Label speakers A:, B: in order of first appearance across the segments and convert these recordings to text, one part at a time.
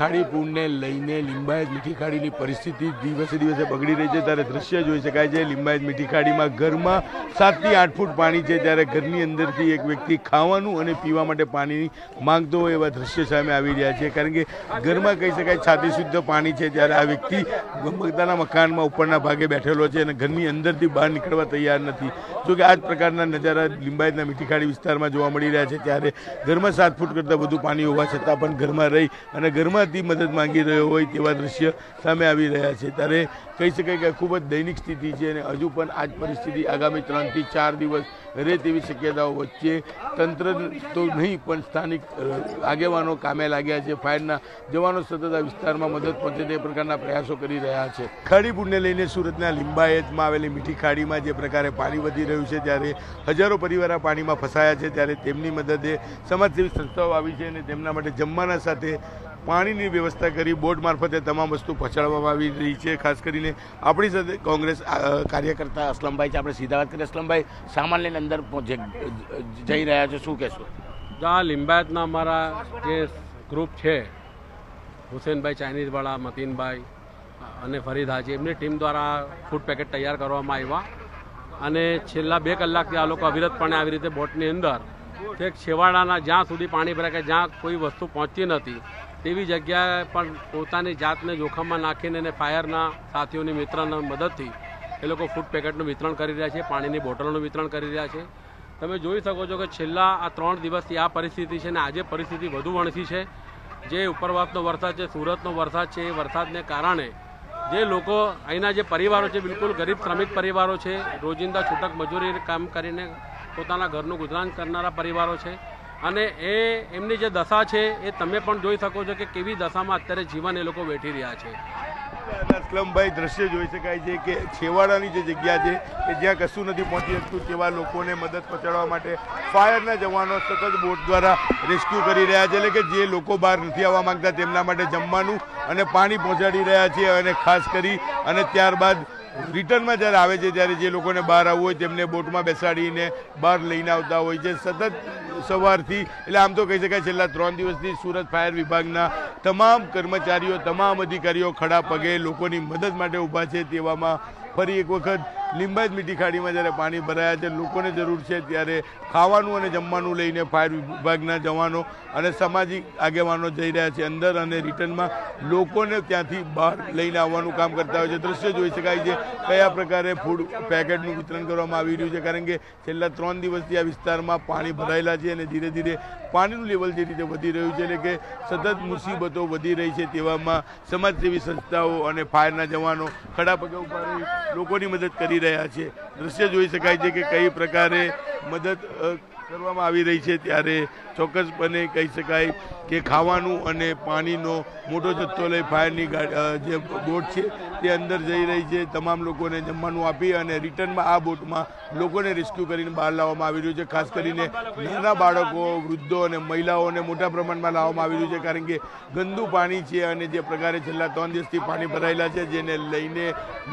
A: ખાડી પૂરને લઈને લિંબાયત મીઠી ખાડીની પરિસ્થિતિ દિવસે દિવસે બગડી રહી છે. ત્યારે દ્રશ્ય જોઈ શકાય છે. લિંબાયત મીઠી ખાડીમાં ઘરમાં સાતથી આઠ ફૂટ પાણી છે. ત્યારે ઘરની અંદરથી એક વ્યક્તિ ખાવાનું અને પીવા માટે પાણી માંગતો હોય એવા દ્રશ્ય સામે આવી રહ્યા છે. કારણ કે ઘરમાં કહી શકાય છાતી શુદ્ધ પાણી છે. ત્યારે આ વ્યક્તિ ગમગતાના મકાનમાં ઉપરના ભાગે બેઠેલો છે અને ઘરની અંદરથી બહાર નીકળવા તૈયાર નથી. જો કે આ જ પ્રકારના નજારા લિંબાયતના મીઠી ખાડી વિસ્તારમાં જોવા મળી રહ્યા છે. ત્યારે ઘરમાં સાત ફૂટ કરતાં વધુ પાણી હોવા છતાં પણ ઘરમાં રહી અને ઘરમાંથી મદદ માંગી રહ્યો હોય તેવા દ્રશ્ય સામે આવી રહ્યા છે. ત્યારે કહી શકાય કે ખૂબ જ દૈનિક સ્થિતિ છે અને હજુ પણ આ જ પરિસ્થિતિ આગામી ત્રણથી ચાર દિવસ રહે તેવી શક્યતાઓ વચ્ચે તંત્ર તો નહીં, પણ સ્થાનિક આગેવાનો કામે લાગ્યા છે. ફાયરના જવાનો સતત આ વિસ્તારમાં મદદ પહોંચે તે પ્રકારના પ્રયાસો કરી રહ્યા છે. ખાડીપુરને લઈને સુરતના લિંબાયતમાં આવેલી મીઠી ખાડીમાં જે પ્રકારે પાણી વધી રહ્યું છે, ત્યારે હજારો પરિવાર પાણીમાં ફસાયા છે, ત્યારે તેમની મદદે સમાજસેવી સંસ્થાઓ આવી છે અને તેમના માટે જમવાના સાથે પાણીની વ્યવસ્થા કરી, બોટ મારફતે તમામ વસ્તુ પહોંચાડવામાં આવી રહી છે. ખાસ કરીને આપણી સાથે કોંગ્રેસ કાર્યકર્તા અસલમભાઈ છે. આપણે સીધા વાત કરીએ. અસલમભાઈ, સામાન લઈને અંદર જઈ રહ્યા છે, શું કહેશો?
B: આ લિંબાયતના અમારા જે ગ્રુપ છે, હુસેનભાઈ, ચાઇનીઝવાળા, મતીનભાઈ અને ફરીદ હાજી, એમની ટીમ દ્વારા ફૂડ પેકેટ તૈયાર કરવામાં આવ્યા. અને છેલ્લા બે કલાકથી આ લોકો અવિરતપણે આવી રીતે બોટની અંદર તે છેવાડાના જ્યાં સુધી પાણી ભરાય કે જ્યાં કોઈ વસ્તુ પહોંચતી નથી તેવી જગ્યાએ પણ પોતાની જાતને જોખમમાં નાખીને અને ફાયરના સાથીઓની મિત્રના મદદથી એ લોકો ફૂડ પેકેટનું વિતરણ કરી રહ્યા છે, પાણીની બોટલોનું વિતરણ કરી રહ્યા છે. તમે જોઈ શકો છો કે છેલ્લા આ ત્રણ દિવસથી આ પરિસ્થિતિ છે અને આજે પરિસ્થિતિ વધુ વણસી છે. જે ઉપરવાસનો વરસાદ છે, સુરતનો વરસાદ છે, એ વરસાદને કારણે જે લોકો અહીંના જે પરિવારો છે, બિલકુલ ગરીબ શ્રમિક પરિવારો છે, રોજિંદા છૂટક મજૂરી કામ કરીને પોતાના ઘરનું ગુજરાન કરનારા પરિવારો છે અને એ એમની જે દશા છે, એ તમે પણ જોઈ શકો છો કે કેવી દશામાં અત્યારે જીવન એ લોકો વેઠી રહ્યા છે.
A: અસલમભાઈ દ્રશ્ય જોઈ શકાય છે કે છેવાડાની જે જગ્યા છે, કે જ્યાં કશું નથી પહોંચી શકતું તેવા લોકોને મદદ પહોંચાડવા માટે ફાયરના જવાનો સતત બોટ દ્વારા રેસ્ક્યુ કરી રહ્યા છે. એટલે કે જે લોકો બહાર નથી આવવા માંગતા તેમના માટે જમવાનું અને પાણી પહોંચાડી રહ્યા છે અને ખાસ કરી અને ત્યારબાદ રિટર્નમાં જ્યારે આવે છે ત્યારે જે લોકોને બહાર આવવું હોય તેમને બોટમાં બેસાડીને બહાર લઈને આવતા હોય છે. સતત સવારથી, એટલે આમ તો કહી શકાય છેલ્લા ત્રણ દિવસથી સુરત ફાયર વિભાગના તમામ કર્મચારીઓ, તમામ અધિકારીઓ ખડા પગે લોકોની મદદ માટે ઊભા છે તેવામાં ફરી એક વખત લિંબાયત મીઠી ખાડીમાં જ્યારે પાણી ભરાયા છે, લોકોને જરૂર છે ત્યારે ખાવાનું અને જમવાનું લઈને ફાયર વિભાગના જવાનો અને સામાજિક આગેવાનો જઈ રહ્યા છે અંદર અને રિટર્નમાં. લોકોને ત્યાંથી બહાર લઈને આવવાનું કામ કરતા હોય છે. દ્રશ્ય જોઈ શકાય છે કયા પ્રકારે ફૂડ પેકેટનું વિતરણ કરવામાં આવી રહ્યું છે. કારણ કે છેલ્લા ત્રણ દિવસથી આ વિસ્તારમાં પાણી ભરાયેલા છે અને ધીરે ધીરે પાણીનું લેવલ જે રીતે વધી રહ્યું છે એટલે કે સતત મુસીબતો વધી રહી છે તેવામાં સમાજસેવી સંસ્થાઓ અને ફાયરના જવાનો ખડા પગે ઊભા લોકોની મદદ કરી રહ્યા છે. દ્રશ્ય જોઈ શકાય છે કે કઈ પ્રકારે મદદ કરવામાં આવી રહી છે ત્યારે ચોક્કસપણે કહી શકાય કે ખાવાનું અને પાણીનો મોટો જથ્થો લઈ ફાયરની જે બોટ છે તે અંદર જઈ રહી છે. તમામ લોકોને જમવાનું આપી અને રિટર્નમાં આ બોટમાં લોકોને રેસ્ક્યુ કરીને બહાર લાવવામાં આવી રહ્યું છે. ખાસ કરીને નાના બાળકો, વૃદ્ધો અને મહિલાઓને મોટા પ્રમાણમાં લાવવામાં આવી રહ્યું છે. કારણ કે ગંદુ પાણી છે અને જે પ્રકારે છેલ્લા ત્રણ દિવસથી પાણી ભરાયેલા છે, જેને લઈને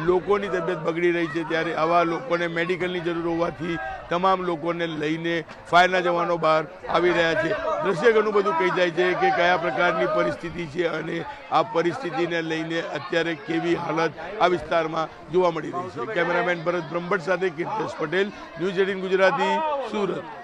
A: લોકોની તબિયત બગડી રહી છે. ત્યારે આવા લોકોને મેડિકલની જરૂર હોવાથી તમામ લોકોને લઈને ફાયરના જવાનો બહાર આવી રહ્યા છે. દ્રશ્ય ઘણું બધું કહી જાય છે કે કયા પ્રકારની પરિસ્થિતિ છે અને આ પરિસ્થિતિને લઈને અત્યારે કેવી હાલત આ વિસ્તારમાં જોવા મળી રહી છે. કેમેરામેન ભરત બ્રહ્મભટ્ટ સાથે કીર્તેશ પટેલ, ન્યૂઝ એટીન ગુજરાતી, સુરત.